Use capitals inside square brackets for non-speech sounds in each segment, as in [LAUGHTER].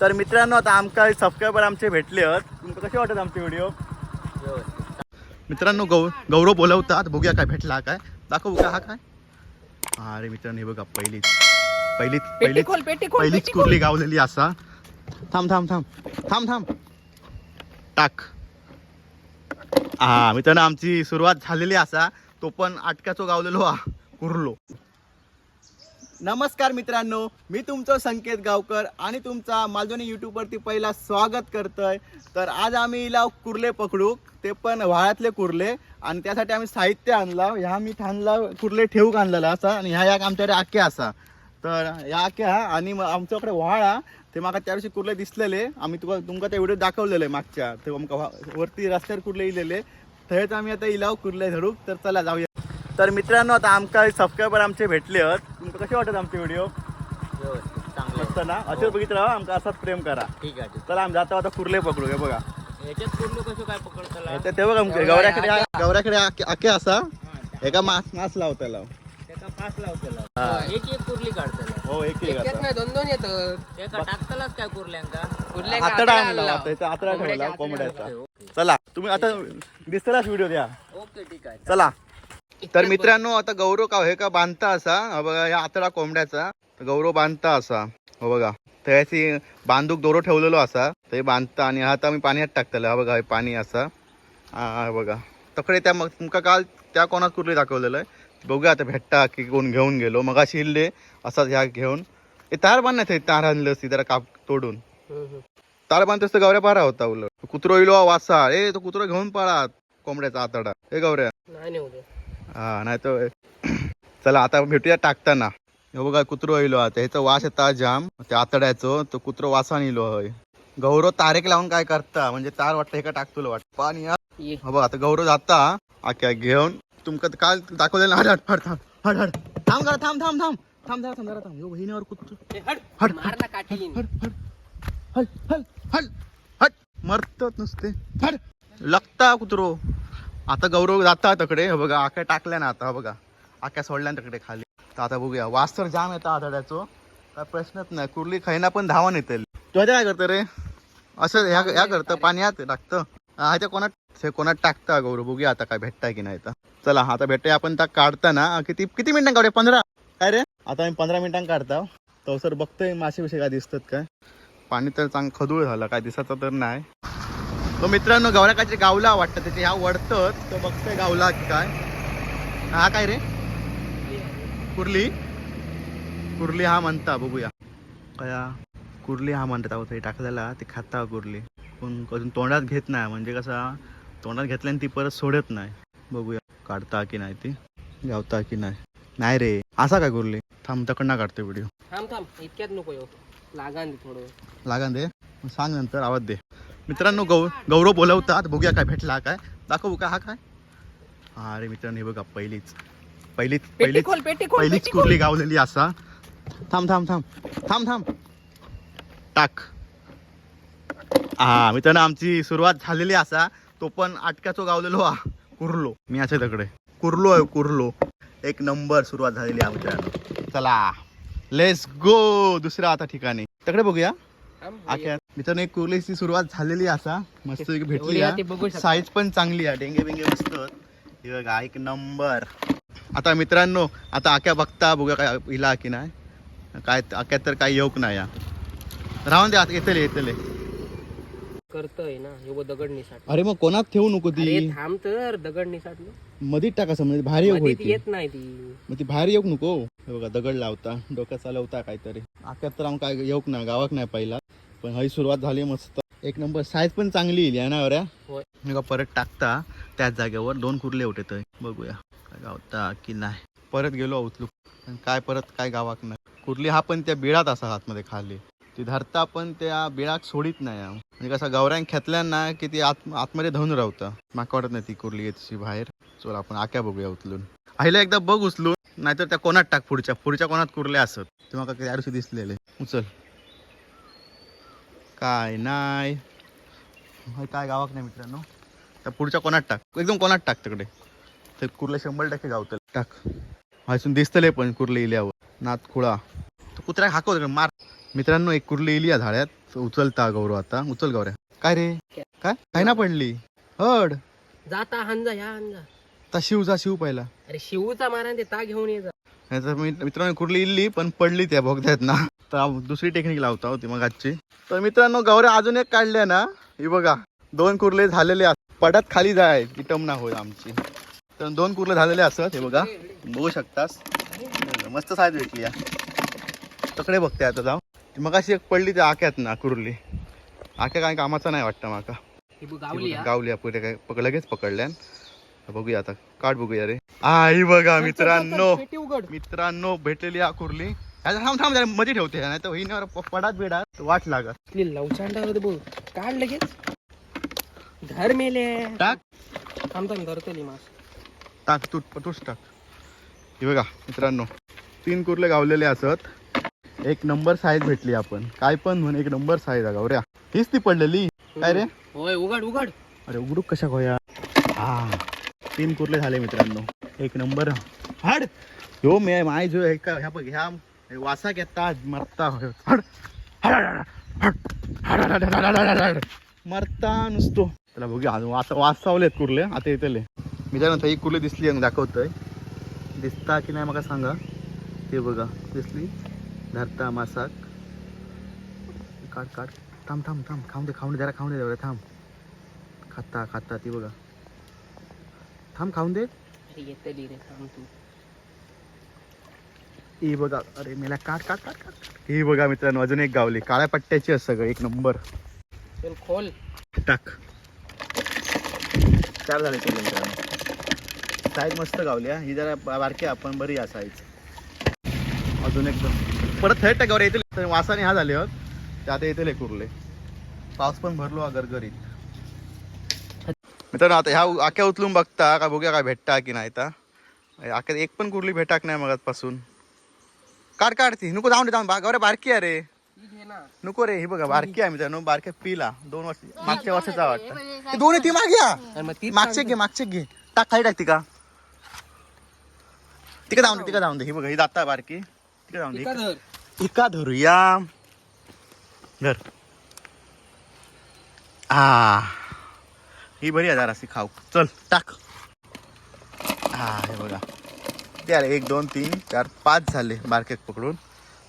तर मित्रांनो आता आमका सबस्क्रायबर आमचे भेटले आहेत. तुमका कसे वाटत आमचे व्हिडिओ मित्रांनो गौ गौरव बोलवतात. बघूया काय भेटला काय? दाखवू का हा काय? हा अरे मित्रांनो हे बघा पहिलीच पहिलीच पहिलीच पहिलीच. कुर्ली गावलेली असा. थांब थांब थांब. थांब थांब. टाक. हा मित्रांनो आमची सुरुवात झालेली असा. तो पण अटक्याचो गावलेलो हा. कुर्लो. नमस्कार मित्रांनो मी तुमचं संकेत गावकर आणि तुमचा मालदोनी यूट्यूबवरती पहिला स्वागत करतोय. तर आज आम्ही इला कुर्ले पकडू ते पण व्हाळ्यातले कुर्ले आणि त्यासाठी आम्ही साहित्य आणला ह्या मी ठाणला कुर्ले ठेवूक आणलेला असा आणि ह्या एक आमच्याकडे आख्या असा. तर ह्या आख्या आणि मग आमच्याकडे व्हाळा ते म्हाका त्या दिवशी कुर्ले दिसलेले. आम्ही तुका तुमका ते व्हिडिओ दाखवलेले मागच्या. ते वरती रस्त्यावर कुर्ले इलेले. थंयच आम्ही आता इलाव कुर्ले धडूक तर चला जाऊया. तर मित्रांनो आता आमका सबस्क्रायबर आमचे भेटले आहेत. तुमका कसे वाटत आमचे व्हिडिओ चांगलं मस्त ना? असे बघित राहा आमका असाच प्रेम करा. ठीक आहे चला आम्ही जाता आता कुर्ले पकडू हे बघा. आहे. याच्यात कुर्लो कसं काय पकडताला? ते- ते बघा आमचे गवऱ्याकडे गवऱ्याकडे आखे असा. एका मास मास लावताला. पास लावतेला. हा. एक एक कुर्ली काढताला. हो एक एक आता. नाही दोन दोन येतं. त्याका टाकतालाच काय कुर्ल्यांका. कुर्ल्या आतडा आणला आता इथं आतडा ठेवला कोंबड्याचा. चला तुम्ही आता दिसतलाच व्हिडिओ द्या. ओके ठीक आहे. चला. तर मित्रांनो आता गौरव का हे का बांधता असा? हा बघा या आतडा कोंबड्याचा. तर गौरव बांधता असा. हो बघा. त्याची बांधूक दोरो ठेवलेलो असा. ते बांधता आणि आता आम्ही पाण्यात टाकतलं हा बघा हे पाणी असा. हा हा बघा. तकडे त्या मग तुमका काल त्या कोणात कुर्ली दाखवलेलं आहे? बघूया आता भेटता की कोण घेऊन गेलो. मग अशी हिल्ले असाच ह्या घेऊन. हे तार बांधण्यात तार आणलं असती जरा काप तोडून. तार बांधतोस तर गवऱ्या पारा होता उलट. कुत्रो इलो वासा ए तो कुत्रो घेऊन पळा कोंबड्याचा आतडा. हे गवऱ्या. नाही हा नाही तर [CLEARS THROAT] चला आता भेटूया टाकताना. हे बघा कुत्रो येलो आता ह्याचा वास येता जाम. ते आतड्याचो तो कुत्रो वासान येलो हय गौरव तारेक लावून काय करता? म्हणजे तार वाटतं हे का टाकतो वाटत. पाणी ये. बघा आता गौरव जाता. आख्या घेऊन. तुमका काल दाखवलेलं हड हड हड थांब हड हड थांब करा थांब थांब थांब. थांब जरा थांब जरा थांब. ह्यो बहिणीवर कुत्र हट. हड हड हड हड हड हड मरतच नुसते. हड लागता कुत्रो. आता गौरव जाता तकडे हे बघा आख्या टाकल्या ना आता बघा. आख्या सोडल्या ना तकडे खाली. तर आता बघूया. वास तर जाम येता आठवड्याचो काय प्रश्नच नाही. कुर्ली खैना पण धावा येते. तू काय करतं रे? असं ह्या ह्या करतं पाण्यात टाकतं. हा त्या कोणात हे कोणात टाकता गौरव? बघूया आता काय भेटताय की नाही तर चला आता भेटतोय आपण त्या काढताना. किती किती मिनिटां काढूया? पंधरा? काय रे? आता मी पंधरा मिनिटां काढता हो. तो सर बघतोय मासे विषय काय दिसतात काय. पाणी तर चांग खदूळ झालं. काय दिसायचं तर नाही. तो मित्रांनो गवऱ्या काहीतरी गावला वाटतं त्याचे ह्या वडतं तो बघतोय गावला की काय. हा काय रे? कुर्ली? कुर्ली हा म्हणता बघूया. कया कुर्ली हा म्हणतात अहो ते टाकलेला ते खाता कुर्ली. पण अजून तोंडात घेत नाही म्हणजे कसा तोंडात घेतल्याने ती परत सोडत नाही. बघूया काढता की नाही ती गावता की नाही. नाही रे असा काय कुर्ली? थांब तकडनं काढतो व्हिडिओ थांब थांब इतक्यात नको येऊ. लागान दे थोडं लागा दे? सांग नंतर आवाज दे. मित्रांनो गौ गौरव बोलवतात. बघूया काय भेटला काय. दाखवू का हा काय? हा अरे मित्रांनो हे बघा पहिलीच पहिलीच पहिलीच पहिलीच. कुर्ली गावलेली असा. थांब थांब थांब थांब थांब. टाक. हा मित्रांनो आमची सुरुवात झालेली असा. तो पण अटक्याचो गावलेलो हा कुर्लो. मी असे तकडे कुर्लो आहे कुर्लो. एक नंबर सुरुवात झालेली आहे मित्रांनो. चला लेट्स गो दुसऱ्या आता ठिकाणी. तकडे बघूया. मित्रांनो एक कुर्लीची सुरुवात झालेली असा मस्त भेटली बघू. साईज पण चांगली आहे. डेंगे बिंगे मस्त हे बघा एक नंबर आता मित्रांनो आता आक्या बघता बघूया काय हिला की नाही. काय आक्यात तर काही येऊक नाही या राहून दे आता येतले येतले. करतोय ना एवढं दगड निसाट अरे मग कोणात ठेवू नको ती? थांब तर दगड निसाटलो मधीत टाका समज भारी होती येत नाही ती. मग ती बाहेर येऊक नको. बघा दगड लावता. डोक्यात चालवता काहीतरी. आक्यात तर आमका येऊक नाही गावाक नाही पहिला. पण हई सुरुवात झाली मस्त. एक नंबर साईज पण चांगली येईल होय. मी का परत टाकता त्याच जागेवर दोन कुर्ले तर बघूया काय गावता की नाही. परत गेलो उचलू काय परत काय गावाक नाही. कुर्ली हा पण त्या बिळात असा आतमध्ये खाली. ती धरता पण त्या बिळाक सोडित नाही. म्हणजे कसं गौऱ्यांक खेतल्या ना की ती आत आतमध्ये धरून राहतं माका वाटत नाही ती कुर्ली येतशी बाहेर. चल आपण आक्या बघूया उचलून. आईला एकदा बघ उचलून नाहीतर त्या कोणात टाक पुढच्या. पुढच्या कोणात कुर्ल्या असत. तेव्हा का त्या दिवशी दिसलेले. उचल. काय नाही. होय, काय गावाक नाही मित्रांनो. त्या पुढच्या कोणात टाक? एकदम कोणात टाक तिकडे? ते कुर्ले शंभर टक्के गावतील. टाक. हसून दिसतले पण कुर्ले इल्यावर. नात खुळा. तो कुत्र्या हाकव मार. मित्रांनो एक कुर्ली येईल या झाड्यात. उचलता गौरव आता. उचल गौऱ्या. काय रे? काय? काय ना पडली? हड. जाता हांजा ह्या हांजा ता शिव जा शिव पहिला. अरे शिवचा मारा ते ता घेऊन ये जा. नाहीतर मी मित्रांनो कुर्ली इल्ली पण पडली त्या भोगत्यात ना. तर दुसरी टेक्निक लावता होती मग आजची. तर मित्रांनो गौऱ्या अजून एक काढल्या ना? ही बघा दोन कुर्ले झालेले असत पडात खाली जाय ती टमना होईल आमची. तर दोन कुर्ले झालेले असत हे बघा. बघू शकतास. मस्त साईज भेटली या. तकडे बघते आता जाऊ. मग अशी एक पडली त्या आक्यात ना कुर्ली. आक्या काय कामाचा नाही वाटतं माका. गावली आपण काय पक लगेच पकडल्यान बघूया आता काढ बघूया रे. आई बघा मित्रांनो. मित्रांनो भेटलेली हा कुर्ली. ह्याचा थांब थांब जरा मध्ये ठेवते नाही तर होईनावर प- पडात बिडात वाट लागत लवचांडा बघ काढ लगेच. धर मेले. टाक. थांब थांब धरतली मास टाक तू तूच टाक. हे बघा मित्रांनो तीन कुर्ले गावलेले असत. एक नंबर साईज भेटली आपण. काय पण म्हण एक नंबर साईज आहे गावऱ्या हीच ती पडलेली. काय रे? होय उघड उघड. अरे उघडूक कशा खोया? हा. तीन कुर्ले झाले मित्रांनो. एक नंबर. हाड. हो मे माय जो हे का ह्या बघ ह्या वासाक येता मरता मरता नुसतो. त्याला बघू वास वास चावलेत कुर्ले आता येतले मी त्यानंतर ही कुर्ले दिसली दाखवतोय. दिसता की नाही मला सांगा. ते बघा दिसली? धरता मासाक. काढ काट थांब थांब थांब. खाऊन दे खाऊन दे जरा खाऊन दे जरा थांब. खाता खाता ती बघा. थांब खाऊन दे. येतली रे थांब तू. ही बघा. अरे मेला काट काट काट काट. ही बघा मित्रांनो अजून एक गावली. काळ्या पट्ट्याची असं सगळं एक नंबर. चल खोल. टाक. चार झाले ते मित्रांनो. साईज मस्त गावली हा. ही जरा बारकी आहे, पण बरी आहे साईज अजून एकदम परत थेट टाकावर येतील. वासाने हा झाले होत ते आता येतील कुर्ले पाऊस पण भरलो हा गरगरीत मित्रांनो आता ह्या आख्या उचलून बघता का बघूया काय भेटता की नाही तर आख्यात एक पण कुर्ली भेटाक नाही मगातपासून काढ काढ ती. नको जाऊन दे जाऊन. बागावर बारकी आहे रे. नको रे ही बघा बारकी आहे मित्रांनो बारक्या पिला. दोन वर्ष मागच्या वर्षाचा वाटतं. दोन ती मागे या. अरे मग ती मागचे घे मागचे घे. टाक खाली टाक ती का? तिका जाऊन दे तिका जाऊन दे. ही बघा ही जाता बारकी. तिका जाऊन दे. धर. इका धरूया. धर. हा ही बरी आहे जराशी खाऊ. चल टाक. हा हे बघा. ते अरे एक दोन तीन चार पाच झाले बारकेत पकडून.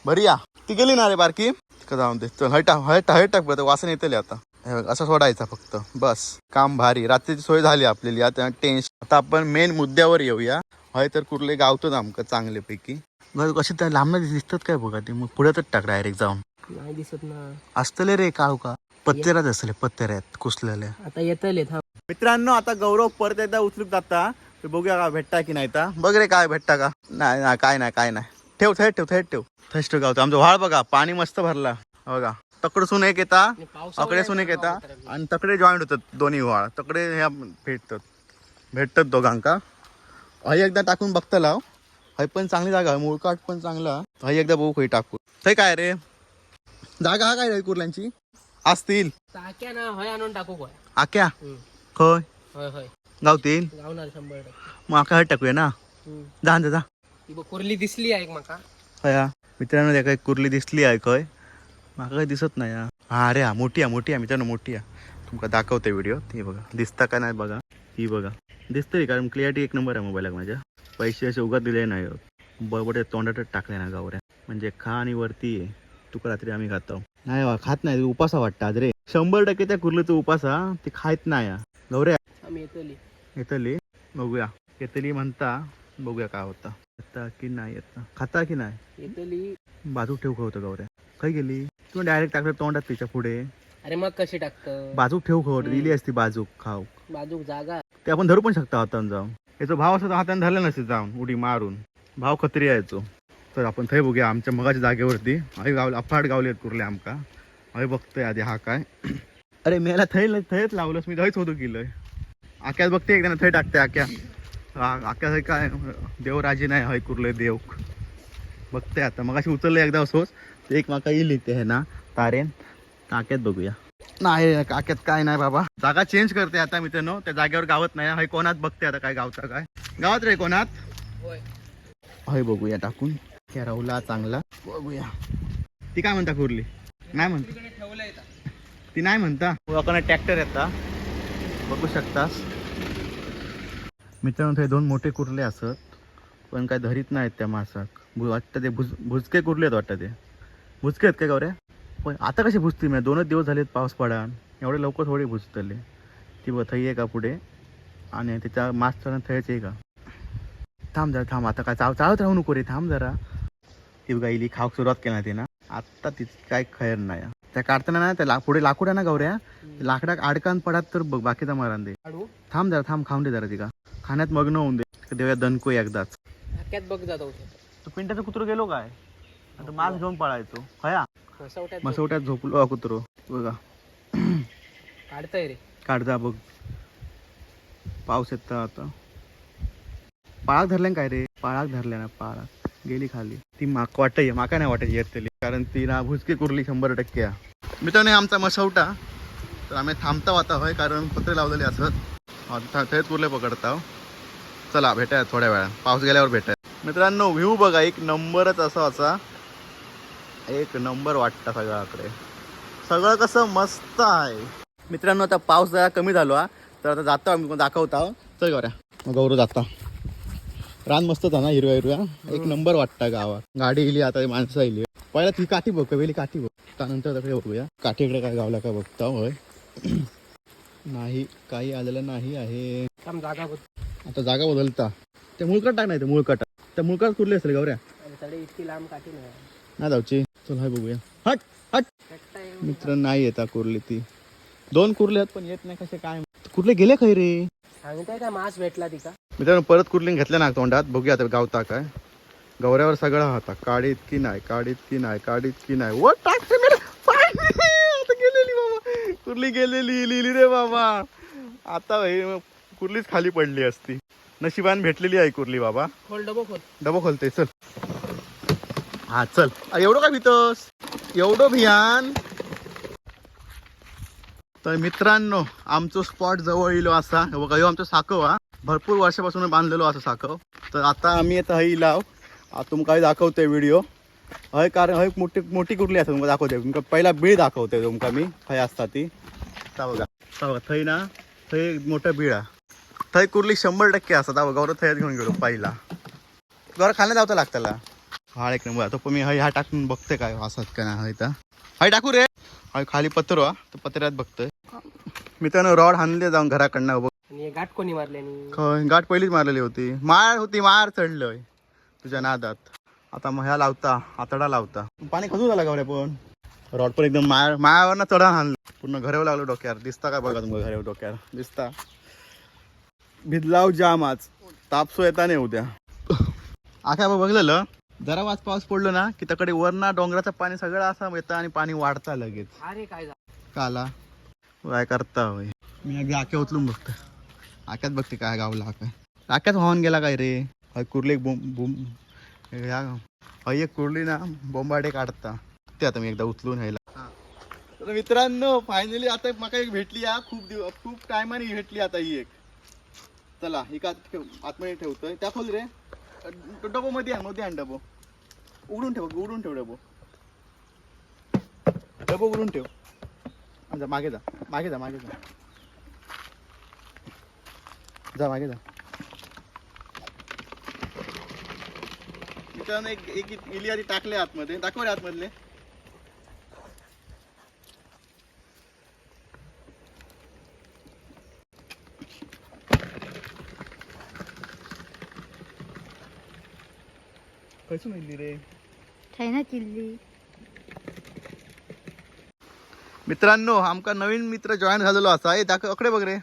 बरी या. ती गेली ना रे बारकी? तिका जाऊन दे. चल हटा हटा हट टाक वासन येतले आता. हे बघ असं सोडायचा फक्त. बस. काम भारी. रात्रीची सोय झाली आपल्याली. आता टेन्शन आता आपण मेन मुद्द्यावर येऊया. हय तर कुठले गावतोच आमका चांगल्यापैकी. बरं कशी त्या लांब दिसतात काय बघा ते. मग पुढ्यातच टाक डायरेक्ट जाऊन. नाही दिसत ना. असतले रे काळू का? पत्तेरात असले पत्तेऱ्यात कुसलेल्या आता येतले मित्रांनो आता गौरव परत एकदा उचलूक जाता. ते बघूया का भेटता की नाही बघ रे काय भेटता का? नाही नाही काय नाही काय नाही. ठेव थेट ठेव थेट ठेव. थेट ठेव गावतो आमचं व्हाळ बघा पाणी मस्त भरला. हो बघा तकडसून एक येता आणि पावसामुळे अकडे सुन एक येता आणि तकडे जॉईंट होतात दोन्ही व्हाळ. तकडे ह्या भेटतात. भेटतात दोघांका. हय एकदा टाकून बघता लाव. हय पण चांगली जागा आहे मुळकाट पण चांगला. हय एकदा बघू खंय टाकू. थंय काय रे? जागा हा काय रे कुर्ल्यांची? असतील टाक्या ना हय आणून टाकू काय आक्या. खय होय होय. गावतील? गावणार शंभर आका हट टाकूया ना. जा जा जा. कुर्ली दिसली आहे एक माका. हया मित्रांनो काही कुर्ली दिसली आहे खय माका काही दिसत नाही हा. हा अरे हा मोठी आहे मोठी आहे मित्रांनो मोठी आहे. तुमका दाखवते व्हिडिओ ती बघा. दिसता का नाही बघा? ही बघा. दिसतंय कारण क्लिअरिटी एक नंबर आहे मोबाईलाक माझ्या. पैसे असे उगाच दिले नाही बरोबर तोंडातच टाकले ना गावऱ्या. म्हणजे खा आणि वरती आहे तुका रात्री आम्ही खातो. नाही बा, खात नाही. उपासा वाटतं आज रे. शंभर टक्के त्या कुर्लीचं उपासा ते खायत नाही हा. गौऱ्या आम्ही येतली येतली बघूया. येतली म्हणता बघूया काय होता. येता की नाही येता? खाता की नाही? येतली बाजूक ठेव होतं गौऱ्या. काय गेली तू डायरेक्ट टाकलं तोंडात तिच्या पुढे. अरे मग कशी टाकत? बाजूक ठेव खवट दिली असती बाजूक खाऊ. बाजूक जागा. ते आपण धरू पण शकता हातान जाऊन. याचा भाव असं हाताने धरला नसते जाऊन उडी मारून. भाव खत्री यायचो तर आपण थंय बघूया आमच्या मगाच्या जागेवरती. आई गाव अफाट गावले आहेत कुर्ले आमका. आई बघतोय आधी हा काय. [CLEARS THROAT] अरे मेला थंय थंयच लावलंस मी थंयच होतो गेलोय आक्यात बघते एकदा थंय टाकते आक्या. आक्या काय देवराजी नाही हय कुर्ले देव. बघते आता मग अशी उचललं एकदा असोच. ते एक माका येईल ते आहे ना तारेन. काक्यात बघूया. नाही काक्यात काय नाही बाबा. जागा चेंज करते आता मित्रांनो. त्या जागेवर गावत नाही. हाय कोणात बघते आता काय गावचा काय? गावात रे कोणात? होय. हाय बघूया टाकून. त्या राहुला चांगला. बघूया. ती काय म्हणता कुर्ली? नाही म्हणता. ठेवलंय ती नाही म्हणता. ट्रॅक्टर येता बघू शकतास. मित्रांनो ते दोन मोठे कुर्ले असत पण काय धरीत नाहीत त्या मासाक भु- वाटतं ते भुज भुजके कुर्ले आहेत वाटतं ते. भुजके आहेत काय गौऱ्या? पण आता कसे भुजते मी? दोनच दिवस झालेत पाऊस पडा. एवढे लवकर थोडी भुजतले. ती ब थई आहे का पुढे? आणि त्याच्या मास चढण थयच आहे का? थांब जरा थांब. आता काय चाव चालत राहू नको रे. थांब जरा. ती गाईली खाऊक सुरुवात केली ना आत्ता तिचं काय खैर नाही. त्या काढताना ना त्या ला पुढे लाकूड आहे ना गौऱ्या? ते लाकडाक अडकान पडात तर बघ बाकीचा मारान दे. थांब जरा थांब खाऊन दे जरा तिका खाण्यात मग्न होऊन दे. देऊया दणको एकदाच. हाक्यात बघ जातो. तो पिंट्याचं कुत्र गेलो काय? आता मास घेऊन पळायचो. खया? मसवट्यात झोपलो. हा कुत्रो. बघा. काढताय रे. काढजा बघ. पाऊस येत आता पाळाक धरल्यान काय रे? पाळाक धरल्या ना पाळाक. गेली खाली. ती माक वाटय माका नाही वाटायची येतली कारण ती ना भुसकी कुरली शंभर टक्के. मित्रांनो आमचा मसवटा तर आम्ही थांबता आता होय कारण पत्रे लावलेले असत. आता थंयच कुर्ले पकडता चला भेटाय थोड्या वेळा पाऊस गेल्यावर भेटाय मित्रांनो व्ह्यू बघा एक नंबरच असा असा. एक नंबर वाटता सगळ्याकडे. सगळं कसं मस्त आहे. मित्रांनो आता पाऊस जरा कमी झालो हा. तर आता जातो आम्ही दाखवता चल गौऱ्या. गौरव जाता. रान मस्त ना हिरव्या हिरव्या. एक नंबर वाटतं गावात. गाडी गेली आता माणसं येईल पहिला ती काठी बघ वेली काठी बघ. त्यानंतर तिकडे बघूया. काठीकडे काय गावला का बघता होय. [CLEARS THROAT] नाही काही आलेलं नाही आहे. जागा आता जागा बदलता. ते मुळकट टाक नाही ते मुळकट. त्या मुळकट कुठले असेल गौऱ्या? इतकी लांब काठी नाही ना जाऊची. चल हाय बघूया. हट हट. मित्र नाही येता कुर्ली ती. दोन कुर्ले आहेत पण येत नाही कसे काय? कुर्ले गेले खै रे सांगताय का मास भेटला तिका? मित्रांनो परत कुर्लिंग घेतल्या ना तोंडात? बघूया आता गावता काय. गौऱ्यावर सगळा होता काडी इतकी नाही काडी इतकी नाही काडी इतकी नाही. व टाकते मेरे पाय. आता गेलेली बाबा. कुर्ली गेलेली? लिहिली रे बाबा. आता कुर्लीच खाली पडली असती. नशिबान भेटलेली आहे कुर्ली बाबा. खोल डबो खोल. डबा खोलते चल. हा चल. एवढं काय भितोस? एवढं भियान. तर मित्रांनो आमचं स्पॉट जवळ येलो असा. बघा ह्यो आमचं साखव हा. भरपूर वर्षापासून बांधलेलो असं साखव. तर आता आम्ही येता हय लाव. तुमका हय दाखवतोय व्हिडिओ हय कारण हय मोठी मोठी कुठली असं दाखवते पहिला बीळ दाखवते तुमका मी. हय असता ती. ता बघा ता बघा थंय ना थंय मोठं बीळ हा. थंय कुर्ली शंभर टक्के असतात बघा गौरव थंयच घेऊन गेलो पहिला. गौरव खाल्ल्या जावं लागताला. हा एक नंबर. तो मी हय हा टाकून बघते काय असत का नाही हय हय टाकू रे. खाली पत्र तर पत्र्यात बघतोय. मित्रांनो रॉड हाणले जाऊन घराकडनं. बघ. आणि हे गाठ कोणी मारल्यानी खय गाठ पहिलीच मारलेली होती. मार होती मार चढलंय. तुझ्या नादात. आता मग ह्या लावता आतडा लावता. पाणी खजू झाला गावड्या पण? रॉड पण एकदम मार मायावरनं चढा हाणलं. पूर्ण घरावर लागलो डोक्यावर. दिसता का बघा तुमच्या घरावर डोक्यावर? दिसता. भिजलाव जाम आज. तापसो येता नाही उद्या आख्या बघलेलं जरा वाज पाऊस पडलो ना की तकडे वरना डोंगराचं पाणी सगळं असं येतं आणि पाणी वाढता लगेच. अरे काय काला. काय करता होय? मी अगदी आक्या उचलून बघतो आक्यात बघते काय गावला काय. आक्यात वाहून गेला काय रे? हय कुर्ली एक बोंब बोंब ह्या एक कुर्ली ना बोंबाडे काढता. ते आता मी एकदा उचलून ह्याला. तर मित्रांनो फायनली आता माका एक भेटली हा. खूप दिवस खूप टायमाने भेटली आता ही एक. चला ही का ठेव आतमध्ये ठेवतोय. त्या खोल रे. डबो मध्ये आणमध्ये आण डबो. उघडून ठेव उघडून ठेव डबो. डबो उघडून ठेव. जा मागे जा मागे जा मागे जा. जा मागे जा. मित्रांनो एक एक इली आधी टाकले आतमध्ये. दाखव रे आतमधले. मिळली रे मित्रांनो आमका नवीन मित्र जॉईन झालेलो असा हे दाखव अकडे बघ रे.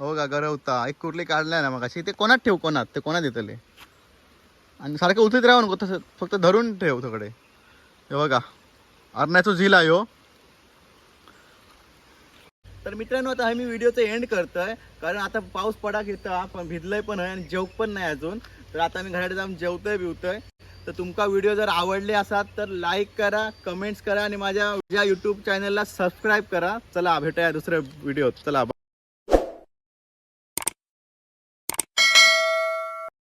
हो का गरवता एक कुर्ली काढलाय ना मग अशी ते कोणात ठेव कोणात? ते कोणात येतले आणि सारखं उचलीत राहू नको तसं फक्त धरून ठेव थोकडे हे बघा. अरण्याचं झील आहे हो. तर मित्रांनो आता मी व्हिडिओचं एंड करतोय. कारण आता पाऊस पडा घेता पण भिजलंय पण आहे आणि जेवक पण नाही अजून. तर आता मी घराकडे जाऊन जेवतोय बिवतोय. तर तुमका व्हिडिओ जर आवडले असाल तर लाईक करा कमेंट्स करा आणि माझ्या ज्या यूट्यूब चॅनलला सबस्क्राईब करा. चला भेटूया दुसऱ्या व्हिडिओत चला